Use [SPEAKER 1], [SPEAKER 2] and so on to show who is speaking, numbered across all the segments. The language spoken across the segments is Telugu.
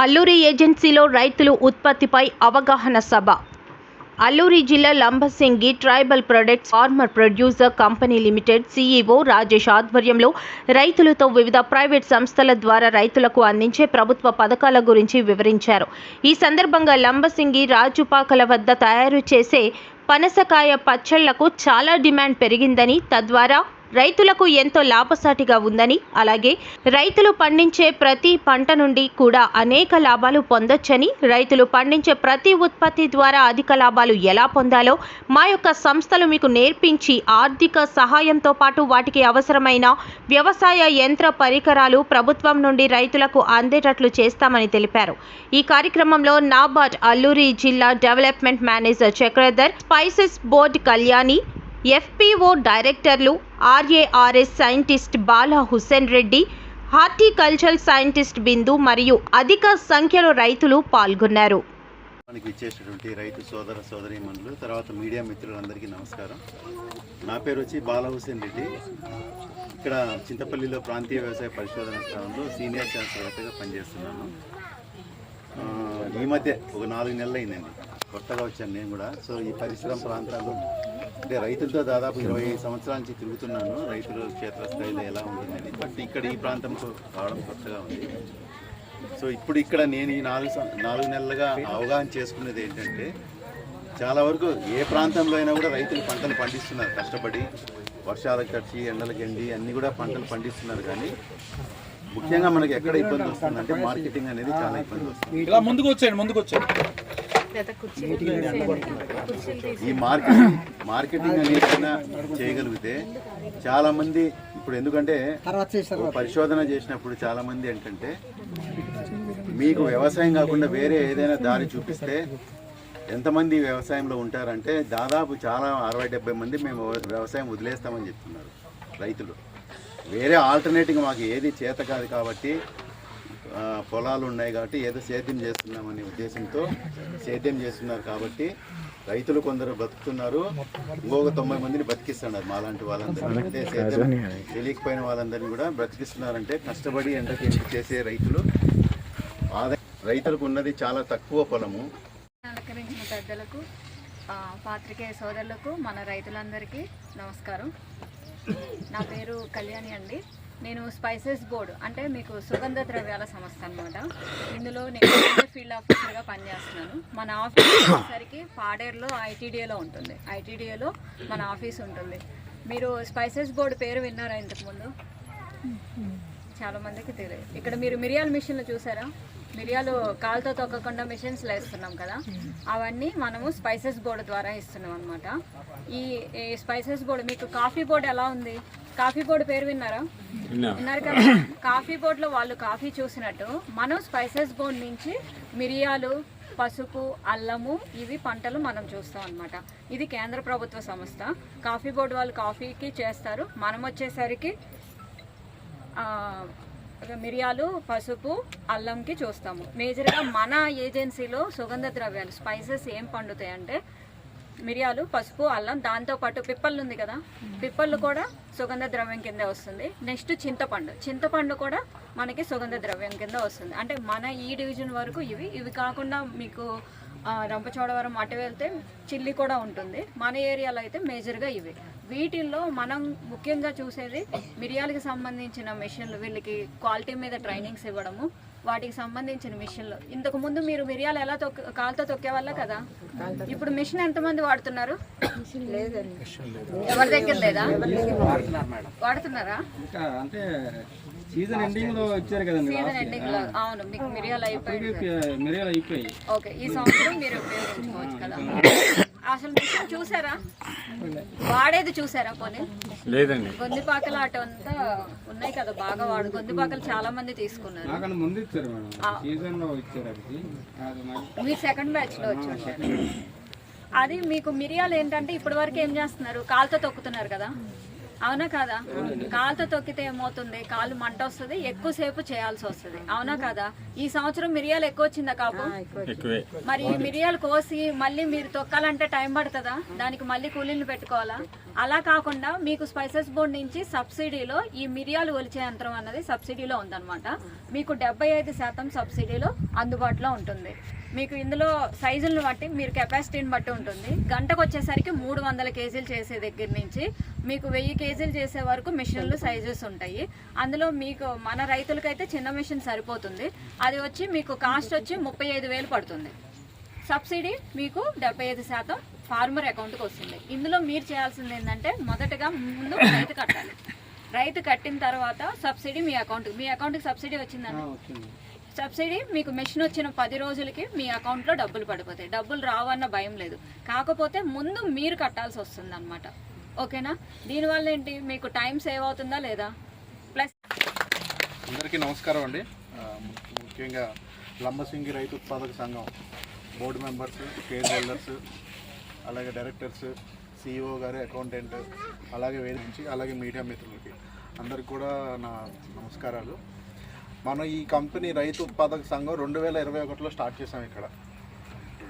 [SPEAKER 1] అల్లూరి ఏజెన్సీలో రైతులు ఉత్పత్తిపై అవగాహన సభ. అల్లూరి జిల్లా Lambasingi tribal products farmer producer company limited CEO Rajesh ఆధ్వర్యంలో రైతులతో వివిధ ప్రైవేట్ సంస్థల ద్వారా రైతులకు అందించే ప్రభుత్వ పథకాల గురించి వివరించారు. ఈ సందర్భంగా లంబసింగి రాజుపాకల వద్ద తయారు చేసే పనసకాయ పచ్చళ్ళకు చాలా డిమాండ్ పెరిగిందని తద్వారా రైతులకు ఎంతో లాభసాటిగా ఉందని అలాగే రైతులు పండించే ప్రతి పంట నుండి కూడా అనేక లాభాలు పొందొచ్చని రైతులు పండించే ప్రతి ఉత్పత్తి ద్వారా అధిక లాభాలు ఎలా పొందాలో మా యొక్క సంస్థలు మీకు నేర్పించి ఆర్థిక సహాయంతో పాటు వాటికి అవసరమైన వ్యవసాయ యంత్ర పరికరాలు ప్రభుత్వం నుండి రైతులకు అందేటట్లు చేస్తామని తెలిపారు. ఈ కార్యక్రమంలో నాబార్డ్ అల్లూరి జిల్లా development manager Chakradhar spices board Kalyani FPO డైరెక్టర్లు RARS scientist Bala Hussain Reddy horticulture scientist Bindu మరియు అధిక సంఖ్యలో రైతులు పాల్గొన్నారు.
[SPEAKER 2] మనకి ఇచ్చేటటువంటి రైతు సోదర సోదరీమణులు తర్వాత మీడియా మిత్రులందరికీ నమస్కారం. నా పేరు వచ్చి బాలా హుసేన్ రెడ్డి. ఇక్కడ చింతపల్లిలో ప్రాంతీయ వ్యవసాయ పరిశోధన స్థానంలో సీనియర్ శాస్త్రవేత్తగా పనిచేస్తున్నాను. ఈ మధ్య ఒక నాలుగు నెలలు అయిందండి కొత్తగా వచ్చాను నేను కూడా. సో ఈ పరిశ్రమ ప్రాంతాలు అంటే రైతులతో దాదాపు ఇరవై సంవత్సరాల నుంచి తిరుగుతున్నాను. రైతులు క్షేత్రస్థాయిలో ఎలా ఉంటుందని బట్ ఇక్కడ ఈ ప్రాంతంతో రావడం కొత్తగా ఉంది. సో ఇప్పుడు ఇక్కడ నేను ఈ నాలుగు నాలుగు నెలలుగా అవగాహన చేసుకున్నది ఏంటంటే చాలా వరకు ఏ ప్రాంతంలో అయినా కూడా రైతులు పంటలు పండిస్తున్నారు. కష్టపడి వర్షాలకు కడిచి ఎండలకు ఎండి అన్నీ కూడా పంటలు పండిస్తున్నారు. కానీ ముఖ్యంగా మనకి ఎక్కడ ఇబ్బంది వస్తుందంటే మార్కెటింగ్ అనేది చాలా ఇబ్బంది వస్తుంది.
[SPEAKER 3] ఇలా ముందుకు వచ్చాయండి ముందుకు వచ్చాయండి.
[SPEAKER 2] ఈ మార్కెటింగ్ మార్కెటింగ్ అనేది చేయగలిగితే చాలా మంది ఇప్పుడు ఎందుకంటే పరిశోధన చేసినప్పుడు చాలా మంది ఏంటంటే మీకు వ్యవసాయం కాకుండా వేరే ఏదైనా దారి చూపిస్తే ఎంతమంది వ్యవసాయంలో ఉంటారంటే దాదాపు చాలా అరవై డెబ్బై మంది మేము వ్యవసాయం వదిలేస్తామని చెప్తున్నారు రైతులు. వేరే ఆల్టర్నేటివ్ మాకు ఏది చేత కాదు కాబట్టి పొలాలు ఉన్నాయి కాబట్టి ఏదో సేద్యం చేస్తున్నామనే ఉద్దేశంతో సేద్యం చేస్తున్నారు కాబట్టి రైతులు కొందరు బతుకుతున్నారు. ఇంకొక తొంభై మందిని బతికిస్తున్నారు మాలాంటి వాళ్ళందరినీ. అంటే సేద్యం తెలియకపోయిన వాళ్ళందరినీ కూడా బ్రతికిస్తున్నారంటే కష్టపడి ఎండకి ఎండి చేసే రైతులు. ఆదాయ రైతులకు ఉన్నది చాలా తక్కువ పొలము.
[SPEAKER 4] అలంకరించిన పెద్దలకు ఆ, పాత్రికేయ సోదరులకు మన రైతులందరికీ నమస్కారం. నా పేరు కళ్యాణి అండి. నేను స్పైసెస్ బోర్డు అంటే మీకు సుగంధ ద్రవ్యాల సంస్థ అనమాట ఇందులో నేను ఫీల్డ్ ఆఫీసర్గా పనిచేస్తున్నాను. మన ఆఫీస్ వచ్చేసరికి పాడేరులో ఐటీడీఏలో ఉంటుంది. ఐటీడీఏలో మన ఆఫీస్ ఉంటుంది. మీరు స్పైసెస్ బోర్డు పేరు విన్నారా ఇంతకుముందు చాలా మందికి తెలియదు. ఇక్కడ మీరు మిరియాల మిషన్లు చూసారా? మిరియాలు కాలుతో తొక్కకుండా మిషన్స్లో వేస్తున్నాం కదా. అవన్నీ మనము స్పైసెస్ బోర్డు ద్వారా ఇస్తున్నాం అనమాట ఈ ఈ స్పైసెస్ బోర్డు మీకు కాఫీ బోర్డు ఎలా ఉంది? కాఫీ బోర్డు పేరు విన్నారా? విన్నారు కదా? కాఫీ బోర్డులో వాళ్ళు కాఫీ చూసినట్టు మనం స్పైసెస్ బోర్డు నుంచి మిరియాలు పసుపు అల్లము ఇవి పంటలు మనం చూస్తాం అనమాట ఇది కేంద్ర ప్రభుత్వ సంస్థ. కాఫీ బోర్డు వాళ్ళు కాఫీకి చేస్తారు. మనం వచ్చేసరికి ఆ, మిరియాలు పసుపు అల్లంకి చూస్తాము. మేజర్గా మన ఏజెన్సీలో సుగంధ ద్రవ్యాలు స్పైసెస్ ఏం పండుతాయి అంటే మిరియాలు పసుపు అల్లం దాంతోపాటు పిప్పళ్ళు ఉంది కదా. పిప్పళ్ళు కూడా సుగంధ ద్రవ్యం కింద వస్తుంది. నెక్స్ట్ చింతపండు. చింతపండు కూడా మనకి సుగంధ ద్రవ్యం కింద వస్తుంది. అంటే మన ఈ డివిజన్ వరకు ఇవి ఇవి కాకుండా మీకు రంపచోడవరం అటు వెళ్తే చిల్లి కూడా ఉంటుంది. మన ఏరియాలో అయితే మేజర్గా ఇవి. వీటిల్లో మనం ముఖ్యంగా చూసేది మిరియాలకు సంబంధించిన మిషన్లు వీళ్ళకి క్వాలిటీ మీద ట్రైనింగ్స్ ఇవ్వడము వాటికి సంబంధించిన మిషన్లు. ఇంతకు ముందు మీరు మిరియాలు ఎలా తొక్క కాలుతో తొక్కేవాళ్ళ కదా? ఇప్పుడు మిషన్ ఎంతమంది వాడుతున్నారు? ఎవరి దగ్గర లేదా? వాడుతున్నారా
[SPEAKER 3] ఇంకా అంటే సీజన్ ఎండింగ్లో ఇచ్చారు కదండి
[SPEAKER 4] సీజన్ ఎండింగ్లో. అవును మీకు మిరియాలు అయిపోయింది
[SPEAKER 3] ఇవి మిరియాలు అయిపోయి
[SPEAKER 4] ఓకే ఈ సంవత్సరం మీరు ఉపయోగించుకోవచ్చు కదా. అసలు చూసారా? వాడేది చూసారా పోనీ?
[SPEAKER 3] లేదండి.
[SPEAKER 4] గొందిపాకలు అటు అంతా ఉన్నాయి కదా బాగా వాడు. గొందిపాకలు చాలా మంది తీసుకున్నారు.
[SPEAKER 3] నాకన్నా ముందు ఇచ్చారు మేడం. సీజన్లో ఇచ్చారు అది అది మరి.
[SPEAKER 4] మీరు సెకండ్ బ్యాచ్లో వచ్చి ఉంటారు అది మీకు మిరియాలు ఏంటంటే ఇప్పటి వరకు ఏం చేస్తున్నారు? కాలుతో తొక్కుతున్నారు కదా. అవునా కాదా? కాలుతో తొక్కితే ఏమవుతుంది? కాలు మంట వస్తుంది ఎక్కువసేపు చేయాల్సి వస్తుంది. అవునా కాదా? ఈ సంవత్సరం మిరియాలు ఎక్కువ వచ్చిందా కాపు? మరి ఈ మిరియాలు కోసి మళ్ళీ మీరు తొక్కాలంటే టైం పడుతుందా? దానికి మళ్ళీ కూలీలు పెట్టుకోవాలా? అలా కాకుండా మీకు స్పైసెస్ బోర్డ్ నుంచి సబ్సిడీలో ఈ మిరియాలు ఒలిచే యంత్రం అన్నది సబ్సిడీలో ఉందన్నమాట. మీకు డెబ్బై ఐదు శాతం సబ్సిడీలో అందుబాటులో ఉంటుంది. మీకు ఇందులో సైజులను బట్టి మీరు కెపాసిటీని బట్టి ఉంటుంది. గంటకు వచ్చేసరికి మూడు వందల కేజీలు చేసే దగ్గర నుంచి మీకు వెయ్యి కేజీలు చేసే వరకు మిషన్లు సైజెస్ ఉంటాయి. అందులో మీకు మన రైతులకైతే చిన్న మిషన్ సరిపోతుంది. అది వచ్చి మీకు కాస్ట్ వచ్చి ముప్పై ఐదు వేలు పడుతుంది. సబ్సిడీ మీకు డెబ్బై ఐదు శాతం ఫార్మర్ అకౌంట్కి వస్తుంది. ఇందులో మీరు చేయాల్సింది ఏంటంటే మొదటగా ముందు రైతు కట్టాలి. రైతు కట్టిన తర్వాత సబ్సిడీ మీ అకౌంట్ మీ అకౌంట్కి సబ్సిడీ వచ్చిందండి. సబ్సిడీ మీకు మెషిన్ వచ్చిన పది రోజులకి మీ అకౌంట్లో డబ్బులు పడిపోతాయి. డబ్బులు రావన్న భయం లేదు. కాకపోతే ముందు మీరు కట్టాల్సి వస్తుంది అనమాట ఓకేనా? దీనివల్ల ఏంటి? మీకు టైం సేవ్ అవుతుందా లేదా? ప్లస్
[SPEAKER 5] అందరికీ నమస్కారం అండి. ముఖ్యంగా లంబసింగి రైతు ఉత్పాదక సంఘం బోర్డు మెంబర్స్ కేర్ హోల్డర్స్ అలాగే డైరెక్టర్స్ సిఇఓ గారు అకౌంటెంట్ అలాగే వేధించి అలాగే మీడియా మిత్రులకి అందరికి కూడా నా నమస్కారాలు. మనం ఈ కంపెనీ రైతు ఉత్పాదక సంఘం రెండు వేల ఇరవై ఒకటిలో స్టార్ట్ చేసాం ఇక్కడ.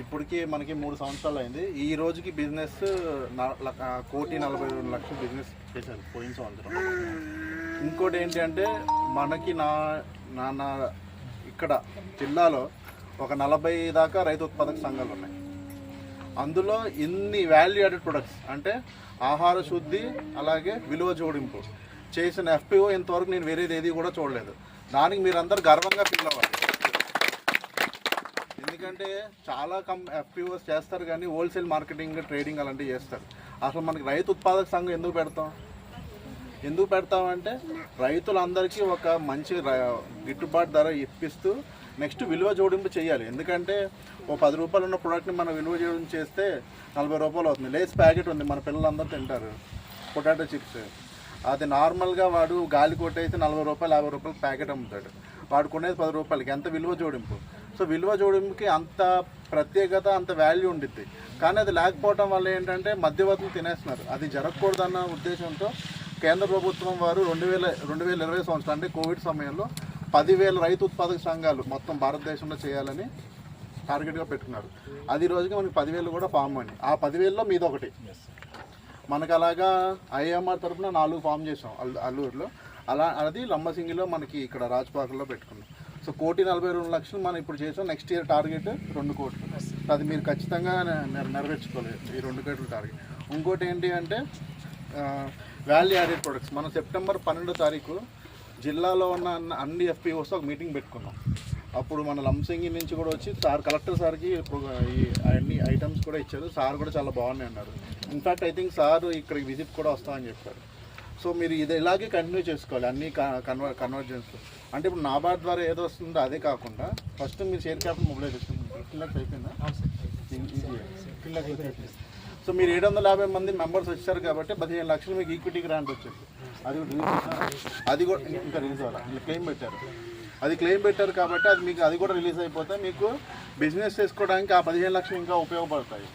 [SPEAKER 5] ఇప్పటికి మనకి మూడు సంవత్సరాలు అయింది. ఈ రోజుకి బిజినెస్ ల- కోటి నలభై రెండు లక్షలు బిజినెస్ చేశారు పోయిన సంవత్సరం. ఇంకోటి ఏంటి అంటే మనకి నా నా నా ఇక్కడ జిల్లాలో ఒక నలభై దాకా రైతు ఉత్పాదక సంఘాలు ఉన్నాయి. అందులో ఇన్ని వాల్యూ యాడెడ్ ప్రొడక్ట్స్ అంటే ఆహార శుద్ధి అలాగే విలువ జోడింపు చేసిన ఎఫ్పిఓ ఇంతవరకు నేను వేరేది ఏది కూడా చూడలేదు. దానికి మీరందరూ గర్వంగా ఫీల్ అవ్వాలి. ఎందుకంటే చాలా కం ఎఫ్పిఓస్ చేస్తారు కానీ హోల్సేల్ మార్కెటింగ్ ట్రేడింగ్ అలాంటివి చేస్తారు. అసలు మనకి రైతు ఉత్పాదక సంఘం ఎందుకు పెడతాం? ఎందుకు పెడతామంటే రైతులందరికీ ఒక మంచి గిట్టుబాటు ధర ఇప్పిస్తూ నెక్స్ట్ విలువ జోడింపు చేయాలి. ఎందుకంటే ఓ పది రూపాయలు ఉన్న ప్రోడక్ట్ని మనం విలువ జోడింపు చేస్తే నలభై రూపాయలు అవుతుంది. లేస్ ప్యాకెట్ ఉంది మన పిల్లలందరూ తింటారు. Potato chips. అది నార్మల్గా వాడు గాలి కొట్టేసి నలభై రూపాయలు యాభై రూపాయలు ప్యాకెట్ అమ్ముతాడు. వాడు కొనేది పది రూపాయలకి. ఎంత విలువ జోడింపు? సో విలువ జోడింపుకి అంత ప్రత్యేకత అంత వాల్యూ ఉండిద్ది. కానీ అది లేకపోవడం వల్ల ఏంటంటే మధ్యవర్తులు తినేస్తున్నారు. అది జరగకూడదన్న ఉద్దేశంతో కేంద్ర ప్రభుత్వం వారు రెండు వేల రెండు వేల ఇరవై సంవత్సరం అంటే కోవిడ్ సమయంలో పదివేల రైతు ఉత్పాదక సంఘాలు మొత్తం భారతదేశంలో చేయాలని టార్గెట్గా పెట్టుకున్నారు. అది ఈ రోజుకి మనకి పదివేలు కూడా ఫామ్ అని ఆ పదివేలలో మీద ఒకటి మనకు అలాగా ఐఎంఆర్ తరఫున నాలుగు ఫామ్ చేసాం అల్లు అల్లూరులో. అలా అది లంబసింగిలో మనకి ఇక్కడ రాజ్పాకలో పెట్టుకున్నాం. సో కోటి నలభై రెండు లక్షలు మనం ఇప్పుడు చేసాం. నెక్స్ట్ ఇయర్ టార్గెట్ రెండు కోట్లు. అది మీరు ఖచ్చితంగా నెరవేర్చుకోలేదు ఈ రెండు కోట్ల టార్గెట్. ఇంకోటి ఏంటి అంటే వాల్యూ యాడెడ్ ప్రొడక్ట్స్ మనం సెప్టెంబర్ పన్నెండో తారీఖు జిల్లాలో ఉన్న అన్న- ఎఫ్పిఓస్ ఒక మీటింగ్ పెట్టుకున్నాం. అప్పుడు మన లంసింగి నుంచి కూడా వచ్చి సార్ కలెక్టర్ సార్కి ఈ అన్ని ఐటమ్స్ కూడా ఇచ్చారు. సార్ కూడా చాలా బాగున్నాయి అన్నారు. In fact I think sir ఇక్కడికి విజిట్ కూడా వస్తామని చెప్పారు. సో మీరు ఇది ఇలాగే కంటిన్యూ చేసుకోవాలి అన్ని కన్వర్ కన్వర్జెన్స్ అంటే ఇప్పుడు నాబార్డ్ ద్వారా ఏదో వస్తుందో అదే కాకుండా ఫస్ట్ మీరు షేర్ క్యాపిటల్ లాక్స్ అయిపోయిందా? సో మీరు ఏడు వందల యాభై మంది మెంబర్స్ వచ్చారు కాబట్టి పదిహేను లక్షలు మీకు ఈక్విటీ గ్రాంట్ వచ్చింది అది? అది కూడా ఇంకా రిలీజ్ అవ్వాలి? క్లెయిమ్ పెట్టారు. అది క్లెయిమ్ పెట్టారు కాబట్టి అది మీకు అది కూడా రిలీజ్ అయిపోతే మీకు బిజినెస్ చేసుకోవడానికి ఆ పదిహేను లక్షలు ఇంకా ఉపయోగపడతాయి.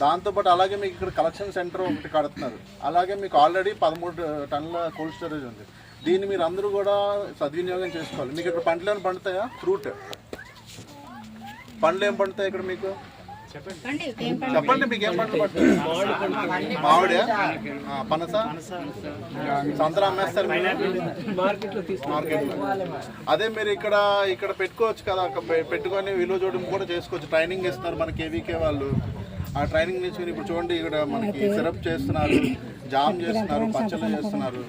[SPEAKER 5] దాంతోపాటు అలాగే మీకు ఇక్కడ కలెక్షన్ సెంటర్ ఒకటి కడుతున్నారు. అలాగే మీకు ఆల్రెడీ పదమూడు టన్నుల కోల్డ్ స్టోరేజ్ ఉంది. దీన్ని మీరు అందరూ కూడా సద్వినియోగం చేసుకోవాలి. మీకు ఇక్కడ పంటలు ఏమైనా పండుతాయా? ఫ్రూట్. పండ్లు ఏం పండుతాయి ఇక్కడ మీకు? చెప్పండి. మీకు ఏం పంటలు పడుతుంది మామిడి పనస? సంతరా అమ్మేస్తారు మార్కెట్లో. అదే మీరు ఇక్కడ ఇక్కడ పెట్టుకోవచ్చు కదా పెట్టుకొని విలువ జోడింపు కూడా చేసుకోవచ్చు. ట్రైనింగ్ ఇస్తున్నారు మన కేవీకే వాళ్ళు. ఆ ట్రైనింగ్ నేర్చుకుని ఇప్పుడు చూడండి ఇక్కడ మనకి సిరప్ చేస్తున్నారు జామ్ చేస్తున్నారు పచ్చళ్ళు చేస్తున్నారు.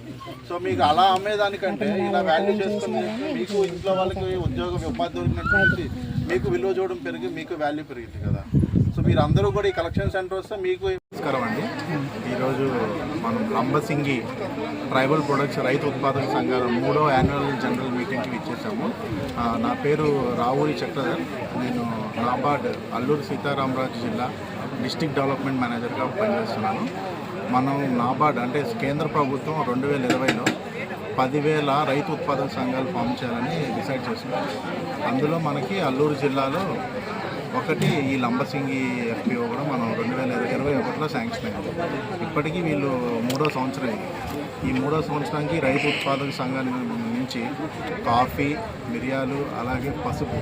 [SPEAKER 5] సో మీకు అలా అమ్మేదానికంటే ఇలా వాల్యూ చేసుకుని మీకు ఇంట్లో వాళ్ళకి ఉద్యోగం ఉపాధి దొరికినట్టు మీకు విలువ చూడడం పెరిగి మీకు వాల్యూ పెరిగింది కదా. సో మీరు అందరూ కూడా ఈ కలెక్షన్ సెంటర్ వస్తే మీకు నమస్కారం అండి. ఈరోజు మనం లంబసింగి ట్రైబల్ ప్రొడక్ట్స్ రైతు ఉత్పాదక సంఘాల మూడో యాన్యువల్ జనరల్ మీటింగ్కి ఇచ్చేసాము. నా పేరు రావూరి చక్రధర్. నేను నాబార్డ్ అల్లూరు సీతారామరాజు జిల్లా డిస్టిక్ డెవలప్మెంట్ మేనేజర్గా పనిచేస్తున్నాను. మనం నాబార్డ్ అంటే కేంద్ర ప్రభుత్వం రెండు వేల ఇరవైలో పదివేల రైతు ఉత్పాదక సంఘాలు ఫామ్ చేయాలని డిసైడ్ చేసుకున్నాం అందులో మనకి అల్లూరు జిల్లాలో ఒకటి ఈ లంబసింగి ఎఫ్పిఓ కూడా మనం రెండు వేల ఇరవై ఒకటిలో శాంక్షన్ అయింది. ఇప్పటికీ వీళ్ళు మూడో సంవత్సరం అయింది. ఈ మూడో సంవత్సరానికి రైతు ఉత్పాదక సంఘాల నుంచి కాఫీ మిరియాలు అలాగే పసుపు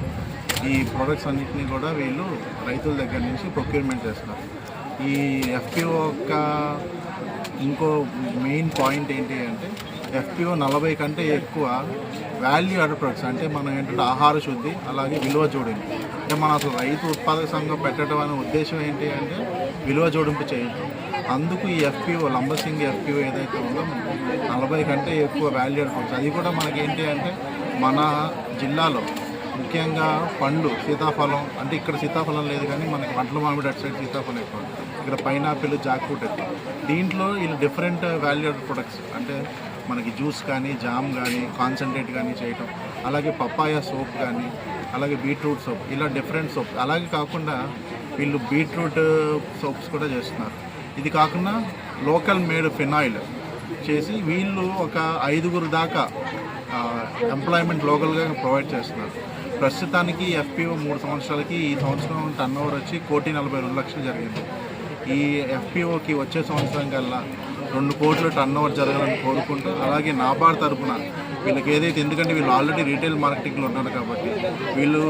[SPEAKER 5] ఈ ప్రొడక్ట్స్ అన్నింటినీ కూడా వీళ్ళు రైతుల దగ్గర నుంచి ప్రొక్యూర్మెంట్ చేస్తున్నారు. ఈ ఎఫ్పిఓ యొక్క ఇంకో మెయిన్ పాయింట్ ఏంటి అంటే ఎఫ్పిఓ నలభై కంటే ఎక్కువ వాల్యూ యాడ్ ప్రొడక్ట్స్ అంటే మనం ఏంటంటే ఆహార శుద్ధి అలాగే విలువ జోడింపు. అంటే మనం అసలు రైతు ఉత్పాదక సంఘం పెట్టడం అనే ఉద్దేశం ఏంటి అంటే విలువ జోడింపు చేయటం. అందుకు ఈ ఎఫ్పిఓ లంబసింగ్ ఎఫ్పిఓ ఏదైతే ఉందో నలభై కంటే ఎక్కువ వాల్యూ యాడ్ ప్రొడక్ట్స్ అది కూడా మనకేంటి అంటే మన జిల్లాలో ముఖ్యంగా పండ్లు సీతాఫలం అంటే ఇక్కడ సీతాఫలం లేదు కానీ మనకి పంటల మామిడి అటు సైడ్ సీతాఫలం ఎక్కువ. ఇక్కడ పైనాపిల్ జాక్ ఫ్రూట్ ఎక్కువ. దీంట్లో వీళ్ళు డిఫరెంట్ వాల్యూడ్ ప్రొడక్ట్స్ అంటే మనకి జ్యూస్ కానీ జామ్ కానీ కాన్సన్ట్రేట్ కానీ చేయటం. అలాగే పప్పాయ సోప్ కానీ అలాగే బీట్రూట్ సోప్ ఇలా డిఫరెంట్ సోప్ అలాగే కాకుండా వీళ్ళు బీట్రూట్ సోప్స్ కూడా చేస్తున్నారు. ఇది కాకుండా లోకల్ మేడ్ ఫినాయిల్ చేసి వీళ్ళు ఒక ఐదుగురు దాకా ఎంప్లాయ్మెంట్ లోకల్గా ప్రొవైడ్ చేస్తున్నారు. ప్రస్తుతానికి ఎఫ్పిఓ మూడు సంవత్సరాలకి ఈ సంవత్సరం టర్న్ ఓవర్ వచ్చి కోటి నలభై రెండు లక్షలు జరిగింది. ఈ ఎఫ్పిఓకి వచ్చే సంవత్సరం కల్లా రెండు కోట్లు టర్న్ ఓవర్ జరగాలని కోరుకుంటూ అలాగే నాబార్డ్ తరపున వీళ్ళకి ఏదైతే ఎందుకంటే వీళ్ళు ఆల్రెడీ రీటైల్ మార్కెటింగ్లో ఉన్నారు కాబట్టి వీళ్ళు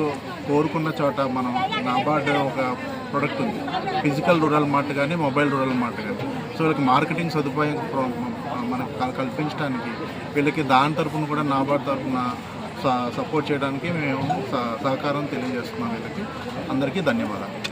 [SPEAKER 5] కోరుకున్న చోట మనం నాబార్డ్ ఒక ప్రొడక్ట్ ఉంది. ఫిజికల్ రూరల్ మార్ట్ కానీ మొబైల్ రూరల్ మార్ట్ కానీ సో వీళ్ళకి మార్కెటింగ్ సదుపాయం మనకు కల్పించడానికి వీళ్ళకి దాని తరఫున కూడా నాబార్డ్ తరపున సపోర్ట్ చేయడానికి మేము స- సహకారం తెలియజేస్తున్నాం వీళ్ళకి. అందరికీ ధన్యవాదాలు.